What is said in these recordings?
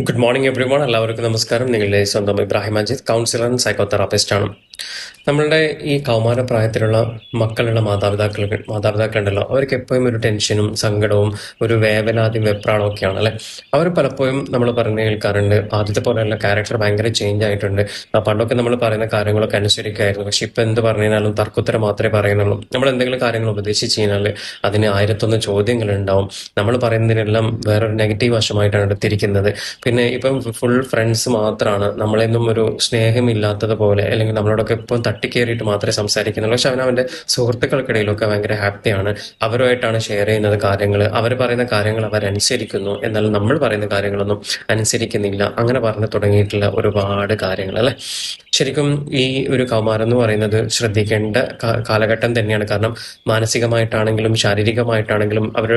Good morning every one എല്ലാവർക്കും നമസ്കാരം. നിങ്ങളുടെ സ്വന്തം Ibrahim Ajith counsellor and psychotherapist ആണ്. നമ്മളുടെ ഈ കൗമാര പ്രായത്തിലുള്ള മക്കളുള്ള മാതാപിതാക്കൾ മാതാപിതാക്കളുണ്ടല്ലോ അവർക്ക് എപ്പോഴും ഒരു ടെൻഷനും സങ്കടവും ഒരു വേവലാതിയും വെപ്രാളും ഒക്കെയാണ് അല്ലെ? അവർ പലപ്പോഴും നമ്മൾ പറഞ്ഞു കേൾക്കാറുണ്ട്. ആദ്യത്തെ പോലെയുള്ള ക്യാരക്ടർ ഭയങ്കര ചേഞ്ച് ആയിട്ടുണ്ട്. പണ്ടൊക്കെ നമ്മൾ പറയുന്ന കാര്യങ്ങളൊക്കെ അനുസരിക്കായിരുന്നു. പക്ഷെ ഇപ്പൊ എന്ത് പറഞ്ഞു കഴിഞ്ഞാലും തർക്കുത്തരം മാത്രമേ പറയുന്നുള്ളൂ. നമ്മൾ എന്തെങ്കിലും കാര്യങ്ങൾ ഉപദേശിച്ച് കഴിഞ്ഞാൽ അതിന് ആയിരത്തൊന്ന് ചോദ്യങ്ങൾ ഉണ്ടാവും. നമ്മൾ പറയുന്നതിനെല്ലാം വേറൊരു നെഗറ്റീവ് വശമായിട്ടാണ് എടുത്തിരിക്കുന്നത്. പിന്നെ ഇപ്പം ഫുൾ ഫ്രണ്ട്സ് മാത്രമാണ്. നമ്മളെന്നും ഒരു സ്നേഹമില്ലാത്തതുപോലെ അല്ലെങ്കിൽ നമ്മളോടൊക്കെ ഇപ്പം തട്ടിക്കേറിയിട്ട് മാത്രമേ സംസാരിക്കുന്നുള്ളൂ. പക്ഷെ അവൻ അവന്റെ സുഹൃത്തുക്കൾക്കിടയിലൊക്കെ ഭയങ്കര ഹാപ്പിയാണ് അവരുമായിട്ടാണ് ഷെയർ ചെയ്യുന്നത് കാര്യങ്ങൾ അവർ പറയുന്ന കാര്യങ്ങൾ അവരനുസരിക്കുന്നു എന്നാൽ നമ്മൾ പറയുന്ന കാര്യങ്ങളൊന്നും അനുസരിക്കുന്നില്ല. അങ്ങനെ പറഞ്ഞു തുടങ്ങിയിട്ടുള്ള ഒരുപാട് കാര്യങ്ങൾ അല്ലെ? ശരിക്കും ഈ ഒരു കൗമാരം എന്ന് പറയുന്നത് ശ്രദ്ധിക്കേണ്ട കാലഘട്ടം തന്നെയാണ്. കാരണം മാനസികമായിട്ടാണെങ്കിലും ശാരീരികമായിട്ടാണെങ്കിലും അവർ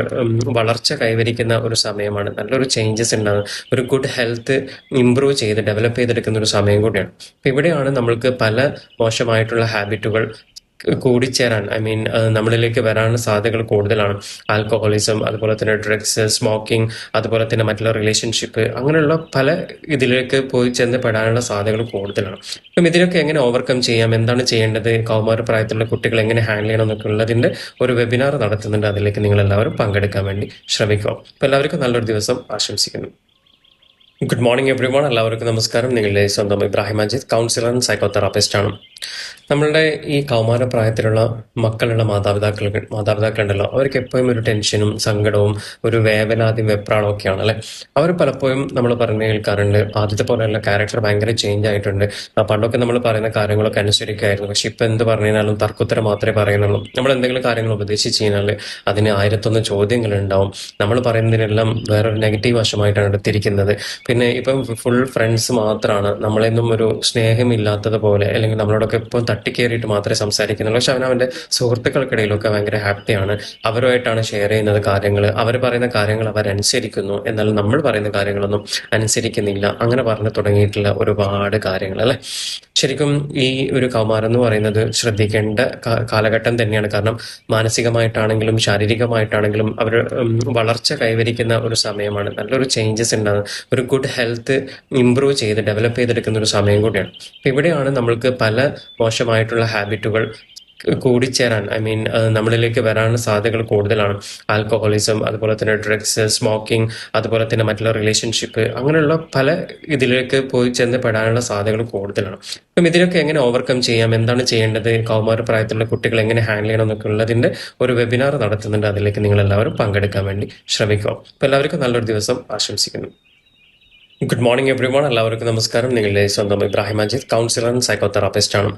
വളർച്ച കൈവരിക്കുന്ന ഒരു സമയമാണ്. നല്ലൊരു ചേഞ്ചസ് ഉണ്ടാകുന്നത്. ഒരു ഗുഡ് ഹെൽത്ത് ഇംപ്രൂവ് ചെയ്ത് ഡെവലപ്പ് ചെയ്തെടുക്കുന്ന ഒരു സമയം കൂടിയാണ്. അപ്പൊ ഇവിടെയാണ് നമ്മൾക്ക് പല മോശമായിട്ടുള്ള ഹാബിറ്റുകൾ കൂടിച്ചേരാൻ ഐ മീൻ നമ്മളിലേക്ക് വരാനുള്ള സാധ്യതകൾ കൂടുതലാണ്. ആൽക്കഹോളിസം അതുപോലെ തന്നെ ഡ്രഗ്സ് സ്മോക്കിംഗ് അതുപോലെ തന്നെ മറ്റുള്ള റിലേഷൻഷിപ്പ് അങ്ങനെയുള്ള പല ഇതിലേക്ക് പോയി ചെന്ന് പെടാനുള്ള സാധ്യതകൾ കൂടുതലാണ്. അപ്പം ഇതിനൊക്കെ എങ്ങനെ ഓവർകം ചെയ്യാം? എന്താണ് ചെയ്യേണ്ടത്? കൗമാര പ്രായത്തിലുള്ള കുട്ടികൾ എങ്ങനെ ഹാൻഡിൽ ചെയ്യണം എന്നൊക്കെ ഉള്ളതിന്റെ ഒരു വെബിനാർ നടത്തുന്നുണ്ട്. അതിലേക്ക് നിങ്ങൾ എല്ലാവരും പങ്കെടുക്കാൻ വേണ്ടി ശ്രമിക്കുക. അപ്പം എല്ലാവർക്കും നല്ലൊരു ദിവസം ആശംസിക്കുന്നു. ഗുഡ് മോർണിംഗ് എവ്രി എല്ലാവർക്കും നമസ്കാരം. നിങ്ങളുടെ സ്വന്തം Ibrahim Ajith counsellor and psychotherapist ആണ്. നമ്മളുടെ ഈ കൗമാര പ്രായത്തിലുള്ള മക്കളുള്ള മാതാപിതാക്കൾ മാതാപിതാക്കളുണ്ടല്ലോ. അവർക്ക് എപ്പോഴും ഒരു ടെൻഷനും സങ്കടവും ഒരു വേവലാതിയും വെപ്രാളും ഒക്കെയാണ് അല്ലെ? അവർ പലപ്പോഴും നമ്മൾ പറഞ്ഞു കേൾക്കാറുണ്ട്. ആദ്യത്തെ പോലെയുള്ള ക്യാരക്ടർ ഭയങ്കര ചേഞ്ച് ആയിട്ടുണ്ട്. പണ്ടൊക്കെ നമ്മൾ പറയുന്ന കാര്യങ്ങളൊക്കെ അനുസരിക്കായിരുന്നു. പക്ഷെ ഇപ്പൊ എന്ത് പറഞ്ഞാലും തർക്കുത്തരം മാത്രമേ പറയുന്നുള്ളൂ. നമ്മൾ എന്തെങ്കിലും കാര്യങ്ങൾ ഉപദേശിച്ച് കഴിഞ്ഞാൽ അതിന് ആയിരത്തൊന്ന് ചോദ്യങ്ങൾ ഉണ്ടാവും. നമ്മൾ പറയുന്നതിനെല്ലാം വേറൊരു നെഗറ്റീവ് വശമായിട്ടാണ് എടുത്തിരിക്കുന്നത്. പിന്നെ ഇപ്പം ഫുൾ ഫ്രണ്ട്സ് മാത്രമാണ്. നമ്മളെന്നും ഒരു സ്നേഹമില്ലാത്തതുപോലെ അല്ലെങ്കിൽ നമ്മളോടൊക്കെ ഇപ്പം തട്ടിക്കേറിയിട്ട് മാത്രമേ സംസാരിക്കുന്നുള്ളൂ. പക്ഷെ അവൻ അവന്റെ സുഹൃത്തുക്കൾക്കിടയിലൊക്കെ ഭയങ്കര ഹാപ്പിയാണ്. അവരുമായിട്ടാണ് ഷെയർ ചെയ്യുന്നത് കാര്യങ്ങൾ അവർ പറയുന്ന കാര്യങ്ങൾ അവർ അനുസരിക്കുന്നു. എന്നാൽ നമ്മൾ പറയുന്ന കാര്യങ്ങളൊന്നും അനുസരിക്കുന്നില്ല. അങ്ങനെ പറഞ്ഞു തുടങ്ങിയിട്ടുള്ള ഒരുപാട് കാര്യങ്ങൾ അല്ലെ? ശരിക്കും ഈ ഒരു കൗമാരം എന്ന് പറയുന്നത് ശ്രദ്ധിക്കേണ്ട കാലഘട്ടം തന്നെയാണ്. കാരണം മാനസികമായിട്ടാണെങ്കിലും ശാരീരികമായിട്ടാണെങ്കിലും അവർ വളർച്ച കൈവരിക്കുന്ന ഒരു സമയമാണ്. നല്ലൊരു ചേഞ്ചസ് ഉണ്ടാകുന്നത് ഒരു ഗുഡ് ഹെൽത്ത് ഇംപ്രൂവ് ചെയ്ത് ഡെവലപ്പ് ചെയ്തെടുക്കുന്ന ഒരു സമയം കൂടിയാണ്. ഇവിടെയാണ് നമ്മൾക്ക് പല മോശമായിട്ടുള്ള ഹാബിറ്റുകൾ കൂടിച്ചേരാൻ. ഐ മീൻ നമ്മളിലേക്ക് വരാനുള്ള സാധ്യതകൾ കൂടുതലാണ്. ആൽക്കഹോളിസം അതുപോലെ തന്നെ ഡ്രഗ്സ് സ്മോക്കിംഗ് അതുപോലെ തന്നെ മറ്റുള്ള റിലേഷൻഷിപ്പ് അങ്ങനെയുള്ള പല ഇതിലേക്ക് പോയി ചെന്ന് പെടാനുള്ള സാധ്യതകൾ കൂടുതലാണ്. അപ്പം ഇതിനൊക്കെ എങ്ങനെ ഓവർകം ചെയ്യാം? എന്താണ് ചെയ്യേണ്ടത്? കൗമാര പ്രായത്തിലുള്ള കുട്ടികൾ എങ്ങനെ ഹാൻഡിൽ ചെയ്യണം എന്നൊക്കെ ഉള്ളതിന്റെ ഒരു വെബിനാർ നടത്തുന്നുണ്ട്. അതിലേക്ക് നിങ്ങൾ എല്ലാവരും പങ്കെടുക്കാൻ വേണ്ടി ശ്രമിക്കുക. അപ്പൊ എല്ലാവർക്കും നല്ലൊരു ദിവസം ആശംസിക്കുന്നു. ഗുഡ് മോർണിംഗ് എവ്രി വൺ എല്ലാവർക്കും നമസ്കാരം. നിങ്ങളുടെ സ്വന്തം Ibrahim Ajith counsellor and psychotherapist ആണ്.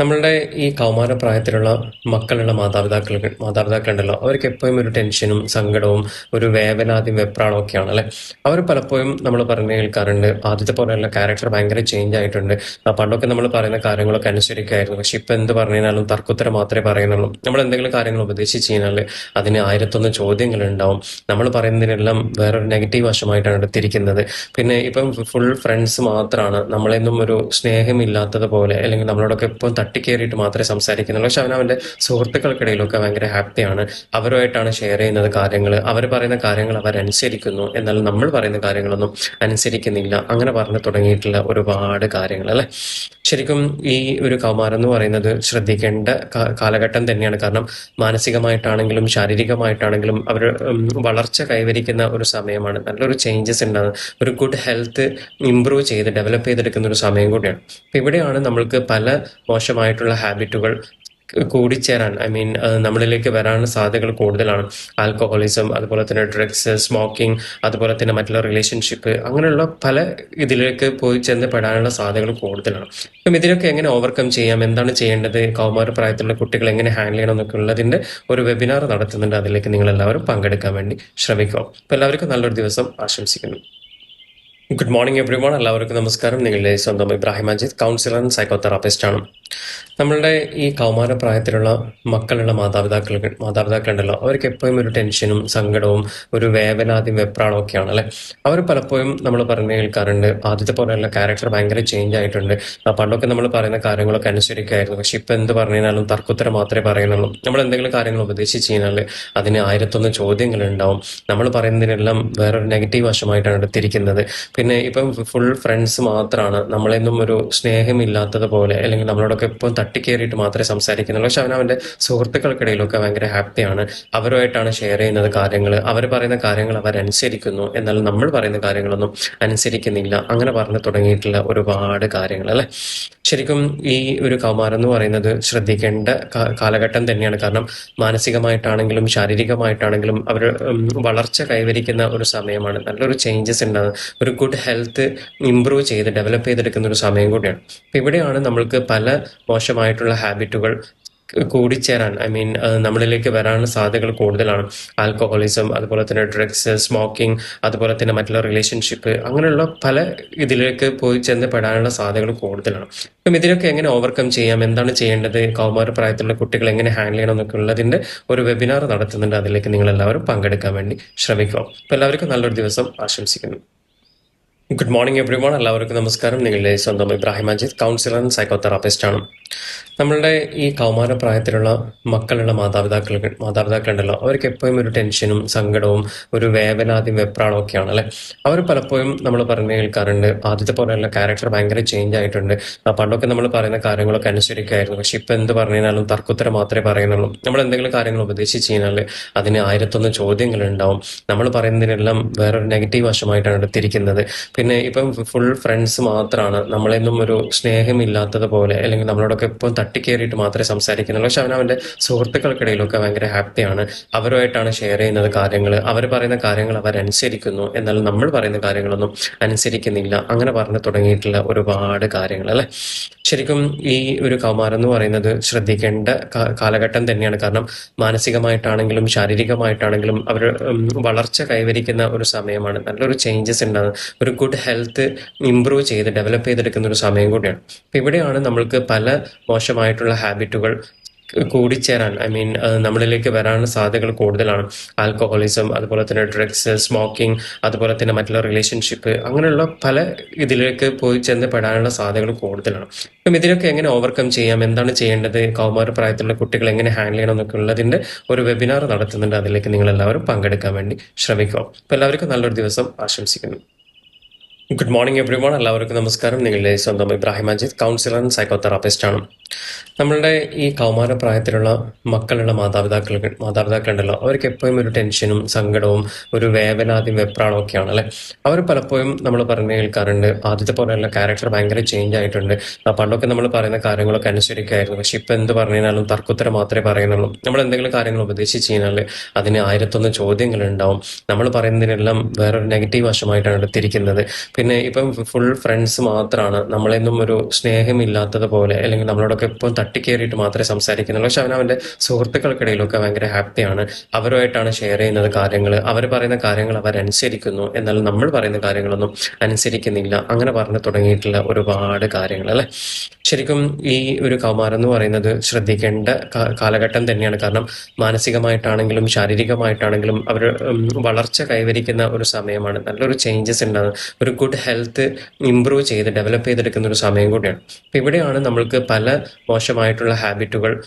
നമ്മളുടെ ഈ കൗമാര പ്രായത്തിലുള്ള മക്കളുള്ള മാതാപിതാക്കൾ മാതാപിതാക്കളുണ്ടല്ലോ. അവർക്ക് എപ്പോഴും ഒരു ടെൻഷനും സങ്കടവും ഒരു വേവലാതിയും വെപ്രാളും ഒക്കെയാണ് അല്ലെ? അവർ പലപ്പോഴും നമ്മൾ പറഞ്ഞു കേൾക്കാറുണ്ട്. ആദ്യത്തെ പോലെയുള്ള ക്യാരക്ടർ ഭയങ്കര ചേഞ്ച് ആയിട്ടുണ്ട്. പണ്ടൊക്കെ നമ്മൾ പറയുന്ന കാര്യങ്ങളൊക്കെ അനുസരിക്കായിരുന്നു. പക്ഷെ ഇപ്പൊ എന്ത് പറഞ്ഞാലും തർക്കുത്തരം മാത്രമേ പറയുന്നുള്ളൂ. നമ്മൾ എന്തെങ്കിലും കാര്യങ്ങൾ ഉപദേശിച്ച് കഴിഞ്ഞാൽ അതിന് ആയിരത്തൊന്ന് ചോദ്യങ്ങൾ ഉണ്ടാവും. നമ്മൾ പറയുന്നതിനെല്ലാം വേറൊരു നെഗറ്റീവ് വശമായിട്ടാണ് എടുത്തിരിക്കുന്നത്. പിന്നെ ഇപ്പം ഫുൾ ഫ്രണ്ട്സ് മാത്രമാണ്. നമ്മളെന്നും ഒരു സ്നേഹമില്ലാത്തതുപോലെ അല്ലെങ്കിൽ നമ്മളോടൊക്കെ ഇപ്പം തട്ടിക്കേറിയിട്ട് മാത്രമേ സംസാരിക്കുന്നുള്ളൂ. പക്ഷെ അവൻ അവന്റെ സുഹൃത്തുക്കൾക്കിടയിലൊക്കെ ഭയങ്കര ഹാപ്പിയാണ്. അവരുമായിട്ടാണ് ഷെയർ ചെയ്യുന്നത് കാര്യങ്ങൾ അവർ പറയുന്ന കാര്യങ്ങൾ അവരനുസരിക്കുന്നു എന്നാൽ നമ്മൾ പറയുന്ന കാര്യങ്ങളൊന്നും അനുസരിക്കുന്നില്ല. അങ്ങനെ പറഞ്ഞു തുടങ്ങിയിട്ടുള്ള ഒരുപാട് കാര്യങ്ങൾ അല്ലെ? ശരിക്കും ഈ ഒരു കൗമാരം എന്ന് പറയുന്നത് ശ്രദ്ധിക്കേണ്ട കാലഘട്ടം തന്നെയാണ്. കാരണം മാനസികമായിട്ടാണെങ്കിലും ശാരീരികമായിട്ടാണെങ്കിലും അവർ വളർച്ച കൈവരിക്കുന്ന ഒരു സമയമാണ്. നല്ലൊരു ചേഞ്ചസ് ഉണ്ടാകുന്നത് ഒരു ഗുഡ് ഹെൽത്ത് ഇംപ്രൂവ് ചെയ്ത് ഡെവലപ്പ് ചെയ്തെടുക്കുന്ന ഒരു സമയം കൂടിയാണ്. ഇവിടെയാണ് നമ്മൾക്ക് പല മോശമായിട്ടുള്ള ഹാബിറ്റുകൾ കൂടിച്ചേരാൻ. ഐ മീൻ നമ്മളിലേക്ക് വരാനുള്ള സാധ്യതകൾ കൂടുതലാണ്. ആൽക്കഹോളിസം അതുപോലെ തന്നെ ഡ്രഗ്സ് സ്മോക്കിംഗ് അതുപോലെ തന്നെ മറ്റുള്ള റിലേഷൻഷിപ്പ് അങ്ങനെയുള്ള പല ഇതിലേക്ക് പോയി ചെന്ന് പെടാനുള്ള സാധ്യതകൾ കൂടുതലാണ്. അപ്പം ഇതിനൊക്കെ എങ്ങനെ ഓവർകം ചെയ്യാം? എന്താണ് ചെയ്യേണ്ടത്? കൗമാര പ്രായത്തിലുള്ള കുട്ടികൾ എങ്ങനെ ഹാൻഡിൽ ചെയ്യണം എന്നൊക്കെ ഉള്ളതിന്റെ ഒരു വെബിനാർ നടത്തുന്നുണ്ട്. അതിലേക്ക് നിങ്ങൾ എല്ലാവരും പങ്കെടുക്കാൻ വേണ്ടി ശ്രമിക്കുക. അപ്പം എല്ലാവർക്കും നല്ലൊരു ദിവസം ആശംസിക്കുന്നു. ഗുഡ് മോർണിംഗ് എവ്രി വൺ എല്ലാവർക്കും നമസ്കാരം. നിങ്ങളുടെ സ്വന്തം Ibrahim Ajith counsellor and psychotherapist ആണ്. നമ്മളുടെ ഈ കൗമാര കൗമാരപ്രായത്തിലുള്ള മക്കളുള്ള മാതാപിതാക്കൾ മാതാപിതാക്കളുണ്ടല്ലോ അവർക്ക് എപ്പോഴും ഒരു ടെൻഷനും സങ്കടവും ഒരു വേവലാതിയും വെപ്രാളും ഒക്കെയാണ് അല്ലെ? അവർ പലപ്പോഴും നമ്മൾ പറഞ്ഞു കേൾക്കാറുണ്ട്. ആദ്യത്തെ പോലെയുള്ള ക്യാരക്ടർ ഭയങ്കര ചേഞ്ച് ആയിട്ടുണ്ട്. പണ്ടൊക്കെ നമ്മൾ പറയുന്ന കാര്യങ്ങളൊക്കെ അനുസരിക്കായിരുന്നു. പക്ഷെ ഇപ്പൊ എന്ത് പറഞ്ഞാലും തർക്കുത്തരം മാത്രമേ പറയുന്നുള്ളൂ. നമ്മൾ എന്തെങ്കിലും കാര്യങ്ങൾ ഉപദേശിച്ച് കഴിഞ്ഞാൽ അതിന് ആയിരത്തൊന്ന് ചോദ്യങ്ങൾ ഉണ്ടാവും. നമ്മൾ പറയുന്നതിനെല്ലാം വേറൊരു നെഗറ്റീവ് വശമായിട്ടാണ് എടുത്തിരിക്കുന്നത്. പിന്നെ ഇപ്പം ഫുൾ ഫ്രണ്ട്സ് മാത്രമാണ്. നമ്മളെന്നും ഒരു സ്നേഹമില്ലാത്തതുപോലെ അല്ലെങ്കിൽ നമ്മളോടൊക്കെ ഇപ്പം തട്ടിക്കേറിയിട്ട് മാത്രമേ സംസാരിക്കുന്നുള്ളൂ. പക്ഷെ അവൻ അവന്റെ സുഹൃത്തുക്കൾക്കിടയിലൊക്കെ ഭയങ്കര ഹാപ്പിയാണ്. അവരുമായിട്ടാണ് ഷെയർ ചെയ്യുന്നത് കാര്യങ്ങൾ അവർ പറയുന്ന കാര്യങ്ങൾ അവർ അനുസരിക്കുന്നു. എന്നാൽ നമ്മൾ പറയുന്ന കാര്യങ്ങളൊന്നും അനുസരിക്കുന്നില്ല. അങ്ങനെ പറഞ്ഞു തുടങ്ങിയിട്ടുള്ള ഒരുപാട് കാര്യങ്ങൾ അല്ലെ? ശരിക്കും ഈ ഒരു കൗമാരം എന്ന് പറയുന്നത് ശ്രദ്ധിക്കേണ്ട കാലഘട്ടം തന്നെയാണ്. കാരണം മാനസികമായിട്ടാണെങ്കിലും ശാരീരികമായിട്ടാണെങ്കിലും അവർ വളർച്ച കൈവരിക്കുന്ന ഒരു സമയമാണ്. നല്ലൊരു ചേഞ്ചസ് ഉണ്ടാകുന്നത് ഒരു ഗുഡ് ഹെൽത്ത് ഇമ്പ്രൂവ് ചെയ്ത് ഡെവലപ്പ് ചെയ്തെടുക്കുന്ന ഒരു സമയം കൂടിയാണ്. ഇവിടെയാണ് നമ്മൾക്ക് പല മോശമായിട്ടുള്ള ഹാബിറ്റുകൾ കൂടിച്ചേരാൻ ഐ മീൻ നമ്മളിലേക്ക് വരാനുള്ള സാധ്യതകൾ കൂടുതലാണ്. ആൽക്കഹോളിസം അതുപോലെ തന്നെ ഡ്രഗ്സ് സ്മോക്കിംഗ് അതുപോലെ തന്നെ മറ്റുള്ള റിലേഷൻഷിപ്പ് അങ്ങനെയുള്ള പല ഇതിലേക്ക് പോയി ചെന്ന് പെടാനുള്ള സാധ്യതകൾ കൂടുതലാണ്. അപ്പം ഇതിനൊക്കെ എങ്ങനെ ഓവർകം ചെയ്യാം? എന്താണ് ചെയ്യേണ്ടത്? കൗമാര പ്രായത്തിലുള്ള കുട്ടികൾ എങ്ങനെ ഹാൻഡിൽ ചെയ്യണം എന്നൊക്കെ ഉള്ളതിന്റെ ഒരു വെബിനാർ നടത്തുന്നുണ്ട്. അതിലേക്ക് നിങ്ങൾ എല്ലാവരും പങ്കെടുക്കാൻ വേണ്ടി ശ്രമിക്കുക. അപ്പോൾ എല്ലാവർക്കും നല്ലൊരു ദിവസം ആശംസിക്കുന്നു. ഗുഡ് മോർണിംഗ് എവ്രി എല്ലാവർക്കും നമസ്കാരം. നിങ്ങളുടെ സ്വന്തം Ibrahim Ajith counsellor and psychotherapist ആണ്. നമ്മളുടെ ഈ കൗമാര പ്രായത്തിലുള്ള മക്കളുള്ള മാതാപിതാക്കൾ മാതാപിതാക്കളുണ്ടല്ലോ. അവർക്ക് എപ്പോഴും ഒരു ടെൻഷനും സങ്കടവും ഒരു വേവലാതിയും വെപ്രാളും ഒക്കെയാണ് അല്ലെ? അവർ പലപ്പോഴും നമ്മൾ പറഞ്ഞു കേൾക്കാറുണ്ട്. ആദ്യത്തെ പോലെയുള്ള ക്യാരക്ടർ ഭയങ്കര ചേഞ്ച് ആയിട്ടുണ്ട്. പണ്ടൊക്കെ നമ്മൾ പറയുന്ന കാര്യങ്ങളൊക്കെ അനുസരിക്കായിരുന്നു. പക്ഷെ ഇപ്പൊ എന്ത് പറഞ്ഞാലും തർക്കുത്തരം മാത്രമേ പറയുന്നുള്ളൂ. നമ്മൾ എന്തെങ്കിലും കാര്യങ്ങൾ ഉപദേശിച്ച് കഴിഞ്ഞാൽ അതിന് ആയിരത്തൊന്ന് ചോദ്യങ്ങൾ ഉണ്ടാവും. നമ്മൾ പറയുന്നതിനെല്ലാം വേറൊരു നെഗറ്റീവ് വശമായിട്ടാണ് എടുത്തിരിക്കുന്നത്. പിന്നെ ഇപ്പം ഫുൾ ഫ്രണ്ട്സ് മാത്രമാണ്. നമ്മളെന്നും ഒരു സ്നേഹമില്ലാത്തതുപോലെ അല്ലെങ്കിൽ നമ്മളോടൊക്കെ ഇപ്പം തട്ടിക്കേറിയിട്ട് മാത്രമേ സംസാരിക്കുന്നുള്ളൂ. പക്ഷെ അവൻ അവന്റെ സുഹൃത്തുക്കൾക്കിടയിലൊക്കെ ഭയങ്കര ഹാപ്പിയാണ്. അവരുമായിട്ടാണ് ഷെയർ ചെയ്യുന്നത് കാര്യങ്ങൾ അവർ പറയുന്ന കാര്യങ്ങൾ അവരനുസരിക്കുന്നു എന്നാൽ നമ്മൾ പറയുന്ന കാര്യങ്ങളൊന്നും അനുസരിക്കുന്നില്ല. അങ്ങനെ പറഞ്ഞു തുടങ്ങിയിട്ടുള്ള ഒരുപാട് കാര്യങ്ങൾ അല്ലെ? ശരിക്കും ഈ ഒരു കൗമാരം എന്ന് പറയുന്നത് ശ്രദ്ധിക്കേണ്ട കാലഘട്ടം തന്നെയാണ്. കാരണം മാനസികമായിട്ടാണെങ്കിലും ശാരീരികമായിട്ടാണെങ്കിലും അവർ വളർച്ച കൈവരിക്കുന്ന ഒരു സമയമാണ്. നല്ലൊരു ചേഞ്ചസ് ഉണ്ടാകുന്നത് ഒരു ഗുഡ് ഹെൽത്ത് ഇമ്പ്രൂവ് ചെയ്ത് ഡെവലപ്പ് ചെയ്തെടുക്കുന്ന ഒരു സമയം കൂടിയാണ്. അപ്പൊ ഇവിടെയാണ് നമ്മൾക്ക് പല മോശമായിട്ടുള്ള ഹാബിറ്റുകൾ കൂടിച്ചേരാൻ ഐ മീൻ നമ്മളിലേക്ക് വരാനുള്ള സാധ്യതകൾ കൂടുതലാണ്. ആൽക്കഹോളിസം അതുപോലെ തന്നെ ഡ്രഗ്സ് സ്മോക്കിംഗ് അതുപോലെ തന്നെ മറ്റുള്ള റിലേഷൻഷിപ്പ് അങ്ങനെയുള്ള പല ഇതിലേക്ക് പോയി ചെന്ന് പെടാനുള്ള സാധ്യതകൾ കൂടുതലാണ്. അപ്പം ഇതിനൊക്കെ എങ്ങനെ ഓവർകം ചെയ്യാം? എന്താണ് ചെയ്യേണ്ടത്? കൗമാര പ്രായത്തിലുള്ള കുട്ടികൾ എങ്ങനെ ഹാൻഡിൽ ചെയ്യണം എന്നൊക്കെ ഉള്ളതിന്റെ ഒരു വെബിനാർ നടത്തുന്നുണ്ട്. അതിലേക്ക് നിങ്ങൾ എല്ലാവരും പങ്കെടുക്കാൻ വേണ്ടി ശ്രമിക്കുക. അപ്പോൾ എല്ലാവർക്കും നല്ലൊരു ദിവസം ആശംസിക്കുന്നു. ഗുഡ് മോർണിംഗ് എവ്രി എല്ലാവർക്കും നമസ്കാരം. നിങ്ങളുടെ സ്വന്തം Ibrahim Ajith counsellor and psychotherapist ആണ്. നമ്മളുടെ ഈ കൗമാര പ്രായത്തിലുള്ള മക്കളുള്ള മാതാപിതാക്കൾ മാതാപിതാക്കളുണ്ടല്ലോ. അവർക്ക് എപ്പോഴും ഒരു ടെൻഷനും സങ്കടവും ഒരു വേവലാതിയും വെപ്രാളും ഒക്കെയാണ് അല്ലെ? അവർ പലപ്പോഴും നമ്മൾ പറഞ്ഞു കേൾക്കാറുണ്ട്. ആദ്യത്തെ പോലെയുള്ള ക്യാരക്ടർ ഭയങ്കര ചേഞ്ച് ആയിട്ടുണ്ട്. പണ്ടൊക്കെ നമ്മൾ പറയുന്ന കാര്യങ്ങളൊക്കെ അനുസരിക്കായിരുന്നു. പക്ഷെ ഇപ്പൊ എന്ത് പറഞ്ഞാലും തർക്കുത്തരം മാത്രമേ പറയുന്നുള്ളൂ. നമ്മൾ എന്തെങ്കിലും കാര്യങ്ങൾ ഉപദേശിച്ച് കഴിഞ്ഞാൽ അതിന് ആയിരത്തൊന്ന് ചോദ്യങ്ങൾ ഉണ്ടാവും നമ്മൾ പറയുന്നതിനെല്ലാം വേറൊരു നെഗറ്റീവ് വശമായിട്ടാണ് എടുത്തിരിക്കുന്നത്. പിന്നെ ഇപ്പം ഫുൾ ഫ്രണ്ട്സ് മാത്രമാണ് നമ്മളെന്നും ഒരു സ്നേഹമില്ലാത്തതുപോലെ അല്ലെങ്കിൽ നമ്മളോടൊക്കെ ഇപ്പം തട്ടിക്കേറിയിട്ട് മാത്രമേ സംസാരിക്കുന്നുള്ളൂ. പക്ഷെ അവൻ അവന്റെ സുഹൃത്തുക്കൾക്കിടയിലൊക്കെ ഭയങ്കര ഹാപ്പിയാണ്. അവരുമായിട്ടാണ് ഷെയർ ചെയ്യുന്നത് കാര്യങ്ങൾ അവർ പറയുന്ന കാര്യങ്ങൾ അവരനുസരിക്കുന്നു എന്നാൽ നമ്മൾ പറയുന്ന കാര്യങ്ങളൊന്നും അനുസരിക്കുന്നില്ല. അങ്ങനെ പറഞ്ഞു തുടങ്ങിയിട്ടുള്ള ഒരുപാട് കാര്യങ്ങൾ അല്ലേ? ശരിക്കും ഈ ഒരു കൗമാരം എന്ന് പറയുന്നത് ശ്രദ്ധിക്കേണ്ട കാലഘട്ടം തന്നെയാണ്. കാരണം മാനസികമായിട്ടാണെങ്കിലും ശാരീരികമായിട്ടാണെങ്കിലും അവർ വളർച്ച കൈവരിക്കുന്ന ഒരു സമയമാണ്. നല്ലൊരു ചേഞ്ചസ് ഉണ്ടാകുന്നത്. ഒരു ഗുഡ് ഹെൽത്ത് ഇമ്പ്രൂവ് ചെയ്ത് ഡെവലപ്പ് ചെയ്തെടുക്കുന്ന ഒരു സമയം കൂടിയാണ്. അപ്പൊ ഇവിടെയാണ് നമ്മൾക്ക് പല മോശമായിട്ടുള്ള ഹാബിറ്റുകൾ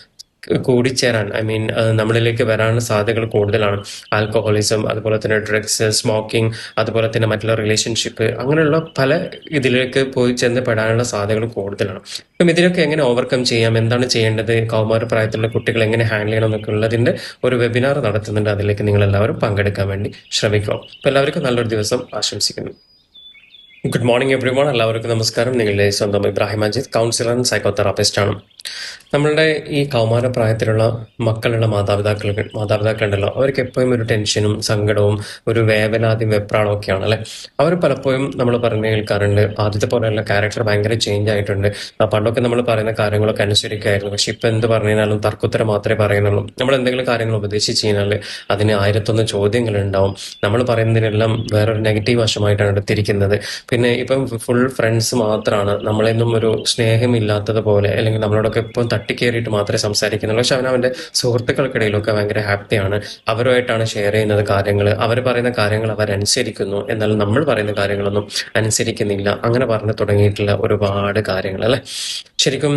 കൂടിച്ചേരാൻ ഐ മീൻ നമ്മളിലേക്ക് വരാനുള്ള സാധ്യതകൾ കൂടുതലാണ്. ആൽക്കഹോളിസം അതുപോലെ തന്നെ ഡ്രഗ്സ് സ്മോക്കിംഗ് അതുപോലെ തന്നെ മറ്റുള്ള റിലേഷൻഷിപ്പ് അങ്ങനെയുള്ള പല ഇതിലേക്ക് പോയി ചെന്ന് പെടാനുള്ള സാധ്യതകൾ കൂടുതലാണ്. അപ്പം ഇതിനൊക്കെ എങ്ങനെ ഓവർകം ചെയ്യാം? എന്താണ് ചെയ്യേണ്ടത്? കൗമാര പ്രായത്തിലുള്ള കുട്ടികൾ എങ്ങനെ ഹാൻഡിൽ ചെയ്യണം എന്നൊക്കെ ഉള്ളതിന്റെ ഒരു വെബിനാർ നടത്തുന്നുണ്ട്. അതിലേക്ക് നിങ്ങൾ എല്ലാവരും പങ്കെടുക്കാൻ വേണ്ടി ശ്രമിക്കുക. അപ്പോൾ എല്ലാവർക്കും നല്ലൊരു ദിവസം ആശംസിക്കുന്നു. ഗുഡ് മോർണിംഗ് എവ്രി വൺ എല്ലാവർക്കും നമസ്കാരം. നിങ്ങളുടെ സ്വന്തം Ibrahim Ajith counsellor and psychotherapist ആണ്. നമ്മളുടെ ഈ കൗമാര പ്രായത്തിലുള്ള മക്കളുള്ള മാതാപിതാക്കൾ മാതാപിതാക്കളുണ്ടല്ലോ അവർക്ക് എപ്പോഴും ഒരു ടെൻഷനും സങ്കടവും ഒരു വേവലാതിയും വെപ്രാളും ഒക്കെയാണ് അല്ലെ? അവർ പലപ്പോഴും നമ്മൾ പറഞ്ഞു കേൾക്കാറുണ്ട്. ആദ്യത്തെ പോലെയുള്ള ക്യാരക്ടർ ഭയങ്കര ചേഞ്ച് ആയിട്ടുണ്ട്. പണ്ടൊക്കെ നമ്മൾ പറയുന്ന കാര്യങ്ങളൊക്കെ അനുസരിക്കായിരുന്നു. പക്ഷെ ഇപ്പൊ എന്ത് പറഞ്ഞാലും തർക്കുത്തരം മാത്രമേ പറയുന്നുള്ളൂ. നമ്മൾ എന്തെങ്കിലും കാര്യങ്ങൾ ഉപദേശിച്ച് കഴിഞ്ഞാൽ അതിന് ആയിരത്തൊന്ന് ചോദ്യങ്ങൾ ഉണ്ടാവും. നമ്മൾ പറയുന്നതിനെല്ലാം വേറൊരു നെഗറ്റീവ് വശമായിട്ടാണ് എടുത്തിരിക്കുന്നത്. പിന്നെ ഇപ്പം ഫുൾ ഫ്രണ്ട്സ് മാത്രമാണ്. നമ്മളെന്നും ഒരു സ്നേഹമില്ലാത്തതുപോലെ അല്ലെങ്കിൽ നമ്മളോടൊക്കെ നമ്മളോടൊക്കെ ഇപ്പം തട്ടിക്കേറിയിട്ട് മാത്രമേ സംസാരിക്കുന്നുള്ളൂ. പക്ഷെ അവൻ അവന്റെ സുഹൃത്തുക്കൾക്കിടയിലൊക്കെ ഭയങ്കര ഹാപ്പിയാണ്. അവരുമായിട്ടാണ് ഷെയർ ചെയ്യുന്നത് കാര്യങ്ങൾ അവർ പറയുന്ന കാര്യങ്ങൾ അവരനുസരിക്കുന്നു. എന്നാൽ നമ്മൾ പറയുന്ന കാര്യങ്ങളൊന്നും അനുസരിക്കുന്നില്ല. അങ്ങനെ പറഞ്ഞു തുടങ്ങിയിട്ടുള്ള ഒരുപാട് കാര്യങ്ങൾ അല്ലേ? ശരിക്കും